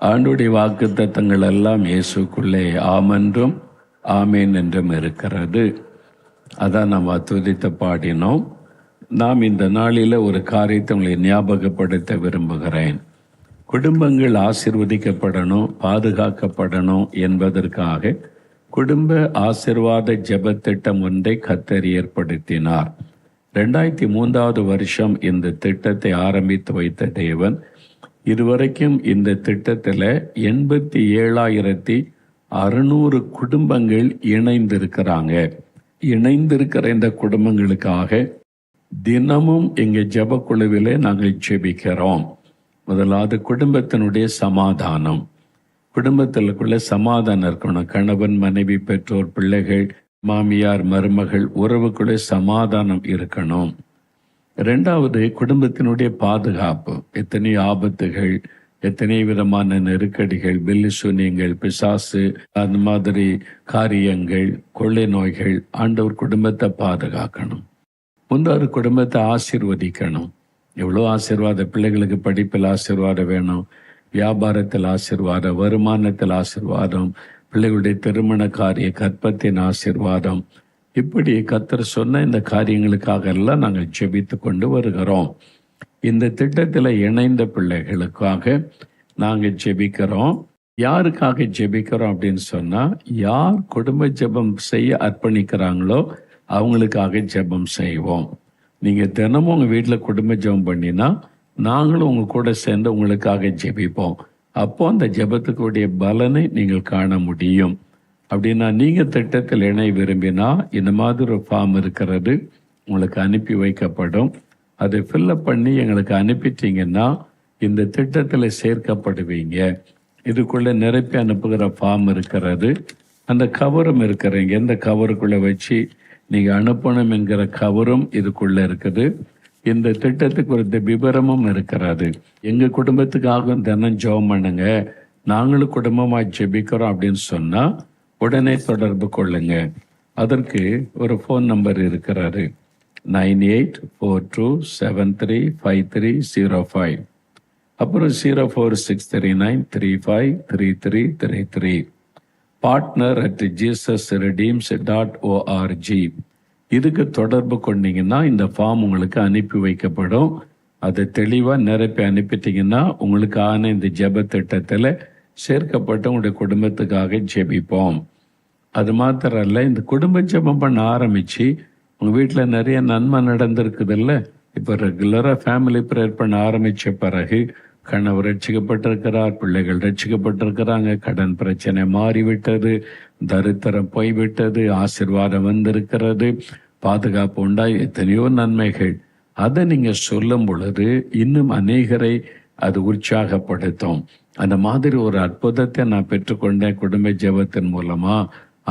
ஆண்டுடைய வாக்கு தத்தங்கள் எல்லாம் இயேசுக்குள்ளே ஆமென்றும் ஆமேன் என்றும் இருக்கிறது. அதான் நாம் துதித்து பாடினோம். நாம் இந்த நாளில் ஒரு காரியத்தை உங்களை ஞாபகப்படுத்த விரும்புகிறேன். குடும்பங்கள் ஆசிர்வதிக்கப்படணும் பாதுகாக்கப்படணும் என்பதற்காக குடும்ப ஆசிர்வாத ஜெபத்திட்டம் ஒன்றை கத்தர் ஏற்படுத்தினார். ரெண்டாயிரத்தி மூன்றாவது வருஷம் இந்த திட்டத்தை ஆரம்பித்து வைத்த தேவன் இதுவரைக்கும் இந்த திட்டத்தில் எண்பத்தி ஏழாயிரத்தி அறுநூறு குடும்பங்கள் இணைந்திருக்கிறாங்க. இணைந்திருக்கிற இந்த குடும்பங்களுக்காக தினமும் எங்கள் ஜெப நாங்கள் ஜெபிக்கிறோம். முதலாவது குடும்பத்தினுடைய சமாதானம். குடும்பத்திற்குள்ள சமாதானம் இருக்கணும். கணவன் மனைவி பெற்றோர் பிள்ளைகள் மாமியார் மருமகள் உறவுக்குள்ளே சமாதானம் இருக்கணும். ரெண்டாவது குடும்பத்தினுடைய பாதுகாப்பு. எத்தனை ஆபத்துகள் எத்தனை விதமான நெருக்கடிகள் பில்லு சூன்யங்கள் பிசாசு அந்த மாதிரி காரியங்கள் கொள்ளை நோய்கள் ஆண்டவர் குடும்பத்தை பாதுகாக்கணும். முந்தாவது குடும்பத்தை ஆசீர்வதிக்கணும். எவ்வளோ ஆசீர்வாத பிள்ளைகளுக்கு படிப்பில் ஆசீர்வாதம் வேணும் வியாபாரத்தில் ஆசீர்வாதம் வருமானத்தில் ஆசீர்வாதம் பிள்ளைகளுடைய திருமண காரிய கற்பத்தின் ஆசீர்வாதம் இப்படி கத்தர் சொன்ன இந்த காரியங்களுக்காக எல்லாம் நாங்கள் ஜெபித்து கொண்டு வருகிறோம். இந்த திட்டத்தில் இணைந்த பிள்ளைகளுக்காக நாங்கள் ஜெபிக்கிறோம். யாருக்காக ஜெபிக்கிறோம் அப்படின்னு சொன்னால் யார் குடும்ப ஜெபம் செய்ய அர்ப்பணிக்கிறாங்களோ அவங்களுக்காக ஜெபம் செய்வோம். நீங்கள் தினமும் உங்கள் வீட்டில் குடும்ப ஜெபம் பண்ணினா நாங்களும் உங்கள் கூட சேர்ந்து உங்களுக்காக ஜெபிப்போம். அப்போ அந்த ஜெபத்துக்குடைய பலனை நீங்கள் காண முடியும். அப்படின்னா நீங்கள் திட்டத்தில் இணைய விரும்பினா இந்த மாதிரி ஒரு ஃபார்ம் இருக்கிறது உங்களுக்கு அனுப்பி வைக்கப்படும். அதை ஃபில்லப் பண்ணி எங்களுக்கு அனுப்பிட்டீங்கன்னா இந்த திட்டத்தில் சேர்க்கப்படுவீங்க. இதுக்குள்ளே நிரப்பி அனுப்புகிற ஃபார்ம் இருக்கிறது. அந்த கவரும் இருக்கிறீங்க. எந்த கவருக்குள்ளே வச்சு நீங்கள் அனுப்பணும் என்கிற கவரும் இதுக்குள்ளே இருக்குது. இந்த திட்டத்துக்கு ஒரு விவரமும் இருக்கிறது. எங்கள் குடும்பத்துக்காகவும் தினம் ஜெபம் பண்ணுங்க. நாங்களும் குடும்பமாக ஜெபிக்கிறோம் அப்படின்னு சொன்னால் உடனே தொடர்பு கொள்ளுங்க. அதற்கு ஒரு ஃபோன் நம்பர் இருக்கிறாரு nine eight four two seven three five three zero five அப்புறம் zero four six three nine three five three three three three partner at Jesus redeems dot org இதுக்கு தொடர்பு கொண்டீங்கன்னா இந்த ஃபார்ம் உங்களுக்கு அனுப்பி வைக்கப்படும். அதை தெளிவாக நிரப்பி அனுப்பிட்டீங்கன்னா உங்களுக்கான இந்த ஜெப திட்டத்தில் சேர்க்கப்பட்டு உங்களுடைய குடும்பத்துக்காக ஜெபிப்போம். அது மாத்திரம் இல்லை இந்த குடும்ப ஜெபம் பண்ண ஆரம்பித்து உங்கள் வீட்டில் நிறைய நன்மை நடந்திருக்குதுல்ல? இப்போ ரெகுலராக ஃபேமிலி ப்ரேயர் பண்ண ஆரம்பித்த பிறகு கணவர் ரட்சிக்கப்பட்டிருக்கிறார் பிள்ளைகள் ரட்சிக்கப்பட்டிருக்கிறாங்க கடன் பிரச்சனை மாறிவிட்டது தரித்திரம் போய்விட்டது ஆசிர்வாதம் வந்திருக்கிறது பாதுகாப்பு உண்டாய் எத்தனையோ நன்மைகள். அதை நீங்கள் சொல்லும் பொழுது இன்னும் அநேகரை அது உற்சாகப்படுத்தும். அந்த மாதிரி ஒரு அற்புதத்தை நான் பெற்றுக்கொண்டேன் குடும்ப ஜெபத்தின் மூலமா.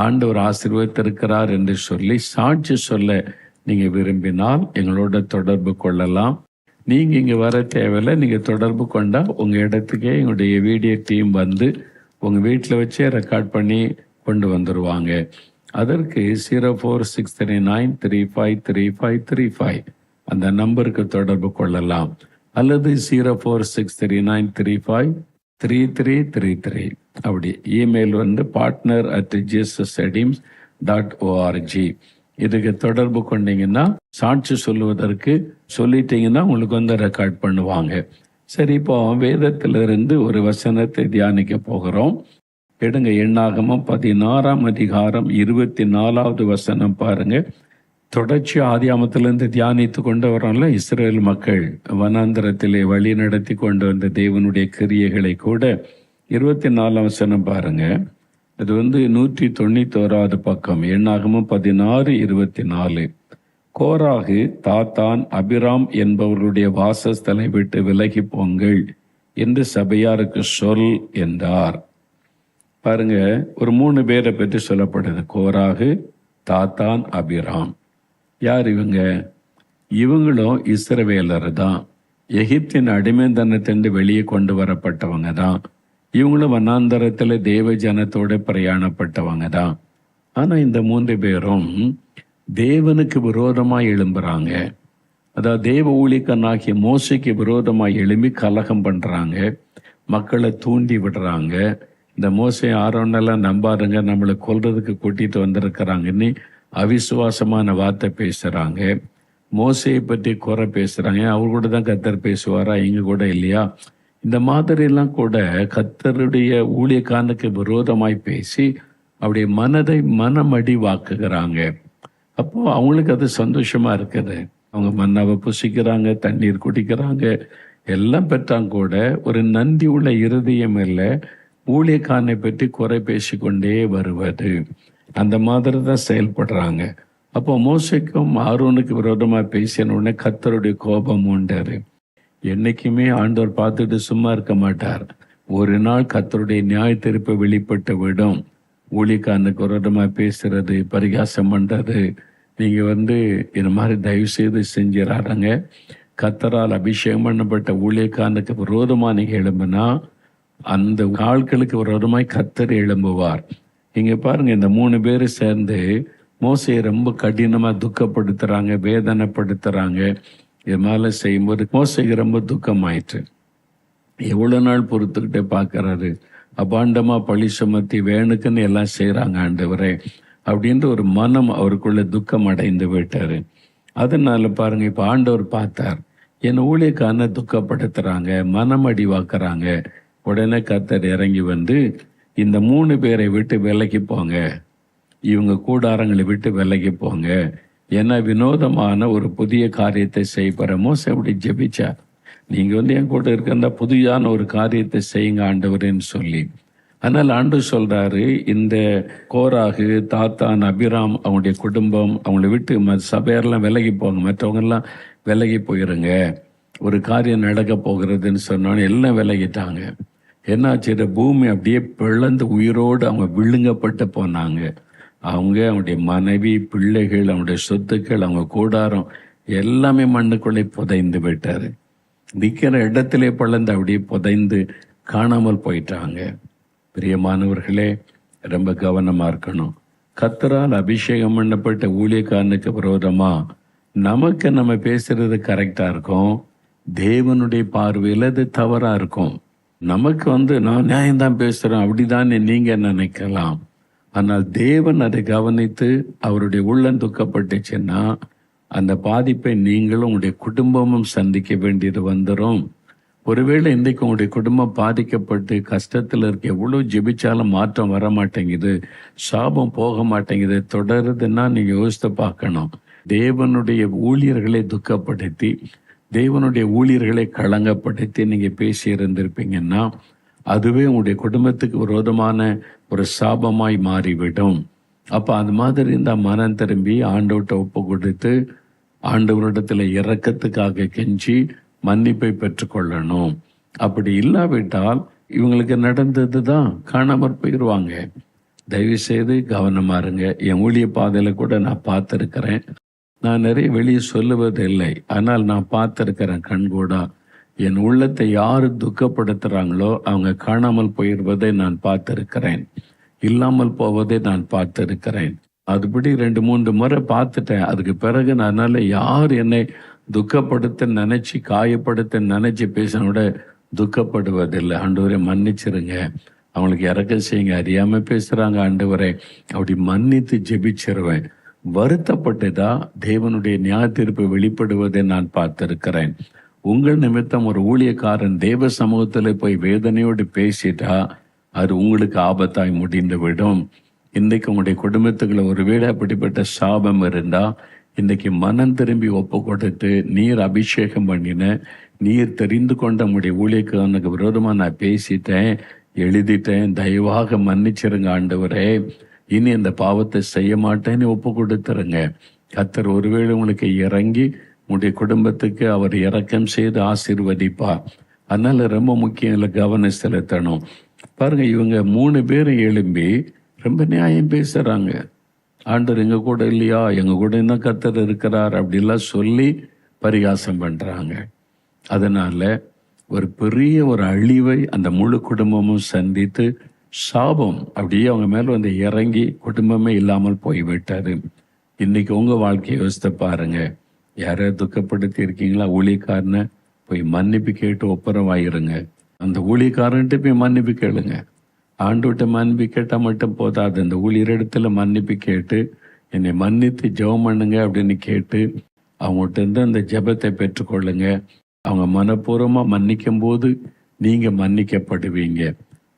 ஆண்டவர் ஆசீர்வதித்திருக்கிறார் என்று சொல்லி சாட்சி சொல்ல நீங்கள் விரும்பினால் எங்களோட தொடர்பு கொள்ளலாம். நீங்கள் இங்கே வர தேவையில்லை நீங்கள் தொடர்பு கொண்டால் உங்கள் இடத்துக்கே எங்களுடைய வீடியோ டீம் வந்து உங்கள் வீட்டில் வச்சே ரெக்கார்ட் பண்ணி கொண்டு வந்துடுவாங்க அதற்கு zero four six three nine three five three five three five அந்த நம்பருக்கு தொடர்பு கொள்ளலாம். அல்லது zero four six three nine three five three three three three. அப்படி. இமெயில் வந்து partner at Jesus redeems dot org இதுக்கு தொடர்பு கொண்டீங்கன்னா சாட்சி சொல்லுவதற்கு சொல்லிட்டீங்கன்னா உங்களுக்கு வந்து ரெக்கார்ட் பண்ணுவாங்க. சரி இப்போ வேதத்திலிருந்து ஒரு வசனத்தை தியானிக்க போகிறோம். எடுங்க எண்ணாகமும் பதினாறாம் அதிகாரம் இருபத்தி நாலாவது வசனம் பாருங்க. தொடர்ச்சி ஆதியாமத்திலிருந்து தியானித்து கொண்டு வரோம்ல இஸ்ரேல் மக்கள் வனாந்திரத்திலே வழி நடத்தி கொண்டு வந்த தேவனுடைய கிரியைகளை கூட இருபத்தி நாலாம் வசனம் பாருங்க. அது வந்து நூற்றி தொண்ணூத்தோராவது பக்கம் எண்ணாகமும் பதினாறு இருபத்தி நாலு. கோராகு தாத்தான் அபிராம் என்பவர்களுடைய வாசஸ்தலை விட்டு விலகி போங்கள் என்று சபையாருக்கு சொல் என்றார். பாருங்க ஒரு மூணு பேரை பற்றி சொல்லப்படுது. கோராகு தாத்தான் அபிராம். யார் இவங்க? இவங்களும் இஸ்ரவேலர் தான் எகிப்தின் அடிமைத்தனத்திலிருந்து வெளியே கொண்டு வரப்பட்டவங்க தான். இவங்களும் வண்ணாந்தரத்தில் தேவ ஜனத்தோடு பிரயாணப்பட்டவங்க தான். ஆனால் இந்த மூன்று பேரும் தேவனுக்கு விரோதமாக எழும்புறாங்க. அதாவது தேவ ஊழிக்கனாகிய மோசைக்கு விரோதமாக எழும்பி கலகம் பண்ணுறாங்க மக்களை தூண்டி விடுறாங்க. இந்த மோசை ஆரோனெல்லாம் நம்பாருங்க நம்மளை கொல்றதுக்கு கூட்டிகிட்டு வந்திருக்கிறாங்கன்னு அவிசுவாசமான வார்த்தை பேசுகிறாங்க மோசையை பற்றி குறை பேசுகிறாங்க அவர் கூட தான் கத்தர் பேசுவாரா? இங்க கூட இல்லையா? இந்த மாதிரிலாம் கூட கத்தருடைய ஊழியக்காரனுக்கு விரோதமாய் பேசி அவருடைய மனதை மனமடி வாக்குகிறாங்க. அப்போது அவங்களுக்கு அது சந்தோஷமா இருக்குது. அவங்க மன்னாவை புசிக்கிறாங்க தண்ணீர் குடிக்கிறாங்க. எல்லாம் பெற்றாங்க கூட ஒரு நன்றி உள்ள இருதயம் இல்லை. ஊழியக்காரனை பற்றி குறை பேசிக்கொண்டே வருவது. அந்த மாதிரி தான் செயல்படுறாங்க. அப்போ மோசைக்கும் ஆரோனுக்கு விரோதமாக பேசின உடனே கத்தருடைய கோபம் உண்டாரு என்றைக்குமே ஆண்டவர் பார்த்துட்டு சும்மா இருக்க மாட்டார். ஒரு நாள் கத்தருடைய நியாய திருப்பை வெளிப்பட்டு விடும். ஊழியக்காரனுக்கு விரோதமா பேசுறது பரிகாசம் பண்ணுறது நீங்கள் வந்து இந்த மாதிரி தயவு செய்து செஞ்சிடறாங்க கத்தரால் அபிஷேகம் பண்ணப்பட்ட ஊழியக்காரனுக்கு விரோதமாக நீங்கள் எழும்புனா அந்த ஆட்களுக்கு விரோதமாய் கத்தர் எழும்புவார். இங்கே பாருங்க இந்த மூணு பேர் சேர்ந்து மோசையை ரொம்ப கடினமாக துக்கப்படுத்துகிறாங்க வேதனைப்படுத்துகிறாங்க இது மாதிரிலாம் செய்யும்போது மோசைக்கு ரொம்ப துக்கமாயிற்று. எவ்வளோ நாள் பொறுத்துக்கிட்டே பார்க்கறாரு. அபாண்டமாக பழி சுமத்தி வேணுக்குன்னு எல்லாம் செய்கிறாங்க ஆண்டவரே அப்படின்ற ஒரு மனம் அவருக்குள்ள துக்கம் அடைந்து விட்டாரு. அதனால பாருங்க இப்போ ஆண்டவர் பார்த்தார். என் ஊழியக்கான துக்கப்படுத்துகிறாங்க மனம் அடிவாக்குறாங்க உடனே கத்தர் இறங்கி வந்து இந்த மூணு பேரை விட்டு விலகி போங்க. இவங்க கூடாரங்களை விட்டு விலகி போங்க. ஏன்னா வினோதமான ஒரு புதிய காரியத்தை செய்யப்படுற மோசம் அப்படி ஜெபிச்சார். நீங்க வந்து என் கூட இருக்கிற புதியான ஒரு காரியத்தை செய்யுங்க ஆண்டவரேன்னு சொல்லி. அதனால் ஆண்டு சொல்றாரு இந்த கோராகு தாத்தான் அபிராம் அவங்களுடைய குடும்பம் அவங்களை விட்டு ம- சபையாரெல்லாம் விலகி போங்க. மற்றவங்கெல்லாம் விலகி போயிருங்க. ஒரு காரியம் நடக்க போகிறதுன்னு சொன்னோன்னே எல்லாம் விலகிட்டாங்க. என்னாச்சு? இந்த பூமி அப்படியே பிளந்து உயிரோடு அவங்க விழுங்கப்பட்டு போனாங்க. அவங்க அவனுடைய மனைவி பிள்ளைகள் அவனுடைய சொத்துக்கள் அவங்க கூடாரம் எல்லாமே மண்ணுக்குள்ளே புதைந்து போயிட்டார் நிற்கிற இடத்திலே பிளந்து அப்படியே புதைந்து காணாமல் போயிட்டாங்க. பிரியமானவர்களே ரொம்ப கவனமாக இருக்கணும். கத்தரால் அபிஷேகம் பண்ணப்பட்ட ஊழியக்காரனுக்கு விரோதமாக நமக்கு நம்ம பேசுறது கரெக்டாக இருக்கும்? தேவனுடைய பார்வையில் அது தவறாக இருக்கும். நமக்கு வந்து நான் நியாயம்தான் பேசுகிறேன் அப்படிதான் நீங்கள் நினைக்கலாம்? ஆனால் தேவன் அதை கவனித்து அவருடைய உள்ளம் துக்கப்பட்டுச்சுன்னா அந்த பாதிப்பை நீங்களும் உங்களுடைய குடும்பமும் சந்திக்க வேண்டியது வந்துடும் ஒருவேளை இன்றைக்கு உங்களுடைய குடும்பம் பாதிக்கப்பட்டு கஷ்டத்தில் இருக்க எவ்வளோ ஜெபிச்சாலும் மாற்றம் வர மாட்டேங்குது சாபம் போக மாட்டேங்குது தொடருதுன்னா நீங்கள் யோசித்து பார்க்கணும். தேவனுடைய ஊழியர்களை துக்கப்படுத்தி தேவனுடைய ஊழியர்களை களங்கப்படுத்தி நீங்க பேசி இருந்திருப்பீங்கன்னா அதுவே உங்களுடைய குடும்பத்துக்கு விரோதமான ஒரு சாபமாய் மாறிவிடும். அப்ப அது மாதிரி இந்த மனம் திரும்பி ஆண்டவர்கிட்ட ஒப்பு கொடுத்து ஆண்டவரிடத்தில் இறக்கத்துக்காக கெஞ்சி மன்னிப்பை பெற்றுக்கொள்ளணும். அப்படி இல்லாவிட்டால் இவங்களுக்கு நடந்தது தான் காணாமற் போயிடுவாங்க தயவு செய்து இருங்க. என் ஊழிய பாதையில கூட நான் பார்த்துருக்கிறேன். நான் நிறைய வெளியே சொல்லுவதில்லை. ஆனால் நான் பார்த்துருக்கிறேன் கண்கூடா. என் உள்ளத்தை யார் துக்கப்படுத்துகிறாங்களோ அவங்க காணாமல் போயிடுவதை நான் பார்த்துருக்கிறேன். இல்லாமல் போவதை நான் பார்த்துருக்கிறேன். அதுபடி ரெண்டு மூன்று முறை பார்த்துட்டேன். அதுக்கு பிறகு நான் அதனால் யார் என்னை துக்கப்படுத்த நினைச்சு காயப்படுத்த நினைச்சு பேசின விட துக்கப்படுவதில்லை. ஆண்டவரை மன்னிச்சிருங்க. அவங்களுக்கு இறக்க செய்யுங்க அறியாமல் பேசுகிறாங்க ஆண்டவரை. அப்படி மன்னித்து ஜெபிச்சிருவேன். வருத்தப்பட்டுதா தேவனுடைய நியாய தீர்ப்பு வெளிப்படுவதை நான் பார்த்திருக்கிறேன். உங்கள் நிமித்தம் ஒரு ஊழியக்காரன் தேவ சமூகத்தில் போய் வேதனையோடு பேசிட்டா அது உங்களுக்கு ஆபத்தாய் முடிந்து விடும் இன்னைக்கு உங்களுடைய குடும்பத்துக்குள்ள ஒருவேளை அப்படிப்பட்ட சாபம் இருந்தா இன்னைக்கு மனம் திரும்பி ஒப்பு கொடுத்து நீர் அபிஷேகம் பண்ணின நீர் தெரிந்து கொண்ட உங்களுடைய ஊழியக்காரனுக்கு விரோதமா நான் பேசிட்டேன் எழுதிட்டேன் தயவாக மன்னிச்சிருங்க ஆண்டவரே. இனி அந்த பாவத்தை செய்ய மாட்டேன்னு ஒப்பு கொடுத்துருங்க. கத்தர் ஒருவேளை உங்களுக்கு இறங்கி உங்களுடைய குடும்பத்துக்கு அவர் இறக்கம் செய்து ஆசீர்வதிப்பா அதனால ரொம்ப முக்கியம் இல்லை கவனம் செலுத்தணும். பாருங்க இவங்க மூணு பேரும் எழும்பி ரொம்ப நியாயம் பேசுறாங்க. ஆண்டர் எங்க கூட இல்லையா? எங்க கூட இன்னும் கத்தர் இருக்கிறார்? அப்படிலாம் சொல்லி பரிகாசம் பண்றாங்க. அதனால ஒரு பெரிய ஒரு அழிவை அந்த முழு குடும்பமும் சந்தித்து சாபம் அப்படியே அவங்க மேல வந்து இறங்கி குடும்பமே இல்லாமல் போய்விட்டது. இன்னைக்கு உங்க வாழ்க்கையை யோசித்து பாருங்க. யாரையா துக்கப்படுத்தி இருக்கீங்களா? ஊழியக்காரனை போய் மன்னிப்பு கேட்டு ஒப்புரவாயிருங்க. அந்த ஊழியக்காரன்ட்டு போய் மன்னிப்பு கேளுங்க. ஆண்டுகிட்ட மன்னிப்பு கேட்டால் மட்டும் போதாது. அந்த ஊழியர் இடத்துல மன்னிப்பு கேட்டு என்னை மன்னித்து ஜெபம் பண்ணுங்க அப்படின்னு கேட்டு அவங்ககிட்ட இருந்து அந்த ஜெபத்தை பெற்றுக்கொள்ளுங்க. அவங்க மனப்பூர்வமாக மன்னிக்கும் போது நீங்கள் மன்னிக்கப்படுவீங்க.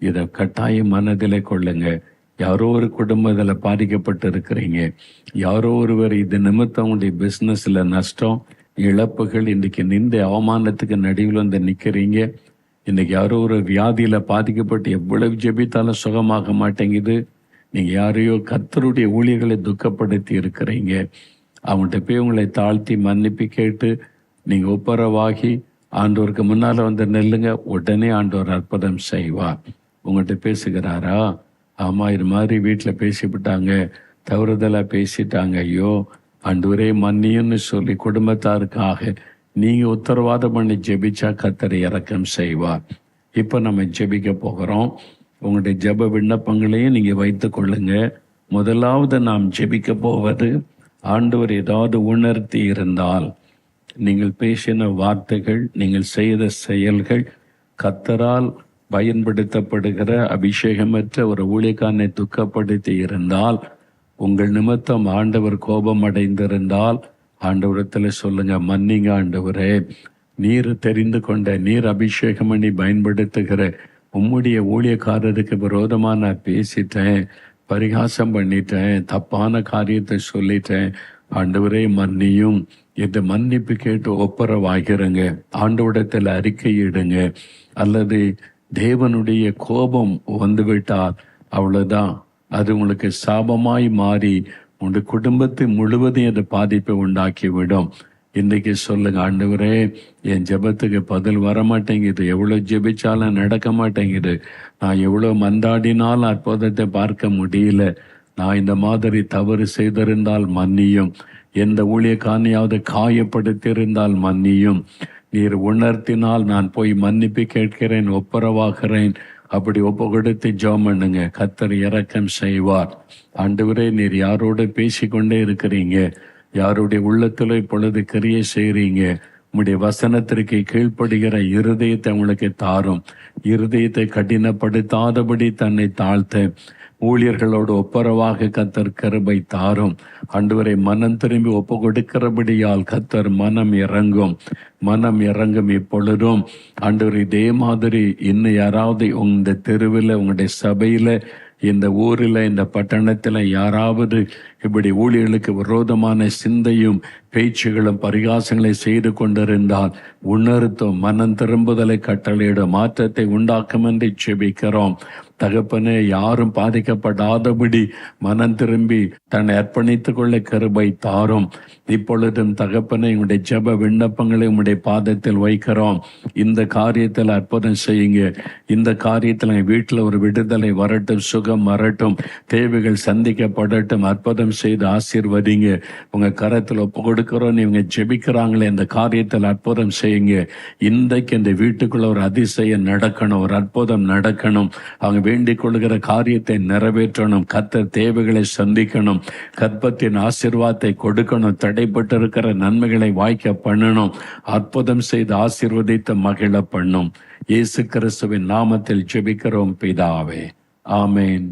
இதை கட்டாயம் மனதில் கொள்ளுங்க. யாரோ ஒரு குடும்பத்தில் பாதிக்கப்பட்டு இருக்கிறீங்க யாரோ ஒருவர் இது நிமித்தம் உங்களுடைய பிஸ்னஸில் நஷ்டம் இழப்புகள் இன்றைக்கி நின்ற அவமானத்துக்கு நடுவில் வந்து நிற்கிறீங்க இன்றைக்கி யாரோ ஒரு வியாதியில் பாதிக்கப்பட்டு எவ்வளவு ஜெபித்தாலும் சுகமாக மாட்டேங்குது. நீங்கள் யாரையோ கத்தருடைய ஊழியர்களை துக்கப்படுத்தி இருக்கிறீங்க. அவங்கள்ட்ட போய் உங்களை தாழ்த்தி மன்னிப்பு கேட்டு நீங்கள் ஒப்புரவாகி ஆண்டோருக்கு முன்னால் வந்து நெல்லுங்க. உடனே ஆண்டோர் அற்புதம் செய்வார். உங்கள்கிட்ட பேசுகிறாரா? ஆமாம் இது மாதிரி வீட்டில் பேசிவிட்டாங்க. தவறுதலாக பேசிட்டாங்க. ஐயோ ஆண்டவரே மன்னியுன்னு சொல்லி குடும்பத்தாருக்காக நீங்கள் உத்தரவாதம் பண்ணி ஜெபிச்சா கத்தரை இறக்கம் செய்வார். இப்போ நம்ம ஜெபிக்க போகிறோம். உங்களுடைய ஜெப விண்ணப்பங்களையும் நீங்கள் வைத்து கொள்ளுங்க. முதலாவது நாம் ஜெபிக்க போவது ஆண்டவர் ஏதாவது உணர்த்தி இருந்தால் நீங்கள் பேசின வார்த்தைகள் நீங்கள் செய்த செயல்கள் கத்தரால் பயன்படுத்தப்படுகிற அபிஷேகமற்ற ஒரு ஊழியக்காரனை துக்கப்படுத்தி இருந்தால் உங்கள் நிமித்தம் ஆண்டவர் கோபம் அடைந்திருந்தால் ஆண்டவரத்தில் சொல்லுங்க மன்னிங்க ஆண்டவரே நீர் தெரிந்து கொண்ட நீர் அபிஷேகம் பண்ணி பயன்படுத்துகிற உம்முடைய ஊழியக்காரருக்கு விரோதமாக நான் பேசிட்டேன் பரிகாசம் பண்ணிட்டேன் தப்பான காரியத்தை சொல்லிட்டேன் ஆண்டவரே மன்னியும். இந்த மன்னிப்பு கேட்டு ஒப்புரவாகிறங்க ஆண்டவிடத்தில் அறிக்கையிடுங்க அல்லது தேவனுடைய கோபம் வந்துவிட்டால் அவ்வளவுதான். அது உங்களுக்கு சாபமாய் மாறி உங்கள் குடும்பத்தை முழுவதையும் அது பாதிப்பை உண்டாக்கிவிடும். இன்றைக்கு சொல்லுங்க ஆண்டவரே என் ஜெபத்துக்கு பதில் வர மாட்டேங்குது எவ்வளோ ஜெபிச்சாலும் நடக்க மாட்டேங்குது. நான் எவ்வளோ மந்தாடினாலும் அற்புதத்தை பார்க்க முடியல. நான் இந்த மாதிரி தவறு செய்திருந்தால் மன்னியும். எந்த ஊழியக்காரனையாவது காயப்படுத்தியிருந்தால் மன்னியும். நீர் உணர்த்தினால் நான் போய் மன்னிப்பு கேட்கிறேன் ஒப்புரவாகிறேன். அப்படி ஒப்பு கொடுத்து ஜோம் பண்ணுங்க. கத்தர் இறக்கம் செய்வார். ஆண்டவரே நீர் யாரோட பேசிக்கொண்டே இருக்கிறீங்க? யாருடைய உள்ளத்துல இப்பொழுது கிரியை செய்கிறீங்க? உங்களுடைய வசனத்திற்கு கீழ்ப்படுகிற இருதயத்தை உங்களுக்கு தாரும். இருதயத்தை கடினப்படுத்தாதபடி தன்னை தாழ்த்த. ஊழியர்களோடு ஒப்புரவாக கத்தர் கருபை தாரும். அன்றுவரை மனம் திரும்பி ஒப்பு கொடுக்கிறபடியால் கத்தர் மனம் இறங்கும். மனம் இறங்கும் இப்பொழுதும். ஆண்டவர் இதே மாதிரி இன்னும் யாராவது இந்த தெருவில் உங்களுடைய சபையில் இந்த ஊரில் இந்த பட்டணத்தில் யாராவது இப்படி ஊழியர்களுக்கு விரோதமான சிந்தையும் பேச்சுகளும் பரிகாசங்களை செய்து கொண்டிருந்தால் உணர்த்தும் மனம் திரும்புதலை கட்டளையிடும் மாற்றத்தை உண்டாக்கும் என்று செபிக்கிறோம். தகப்பனே யாரும் பாதிக்கப்படாதபடி மனம் திரும்பி தன்னை அர்ப்பணித்துக் கொள்ள கருபை தாரும். இப்பொழுதும் தகப்பனை உங்களுடைய ஜெப விண்ணப்பங்களை உங்களுடைய பாதத்தில் வைக்கிறோம். இந்த காரியத்தில் அற்புதம் செய்யுங்க. இந்த காரியத்தில் எங்கள் வீட்டில் ஒரு விடுதலை வரட்டும் சுகம் வரட்டும். தேவைகள் சந்திக்கப்படட்டும். அற்புதம் செய்து ஆசீர்வதிங்க. உங்க கரத்தில் ஒப்புக்கொடு கொடுக்கிறோம் இவங்க ஜெபிக்கிறாங்களே இந்த காரியத்தில் அற்புதம் செய்யுங்க. இன்றைக்கு இந்த வீட்டுக்குள்ள ஒரு அதிசயம் நடக்கணும் ஒரு அற்புதம் நடக்கணும். அவங்க வேண்டிக் கொள்கிற காரியத்தை நிறைவேற்றணும். கத்த தேவைகளை சந்திக்கணும். கற்பத்தின் ஆசிர்வாதத்தை கொடுக்கணும். தடைப்பட்டிருக்கிற நன்மைகளை வாய்க்க பண்ணணும். அற்புதம் செய்து ஆசிர்வதித்து மகிழ பண்ணும். இயேசு கிறிஸ்துவின் நாமத்தில் ஜெபிக்கிறோம் பிதாவே. ஆமேன்.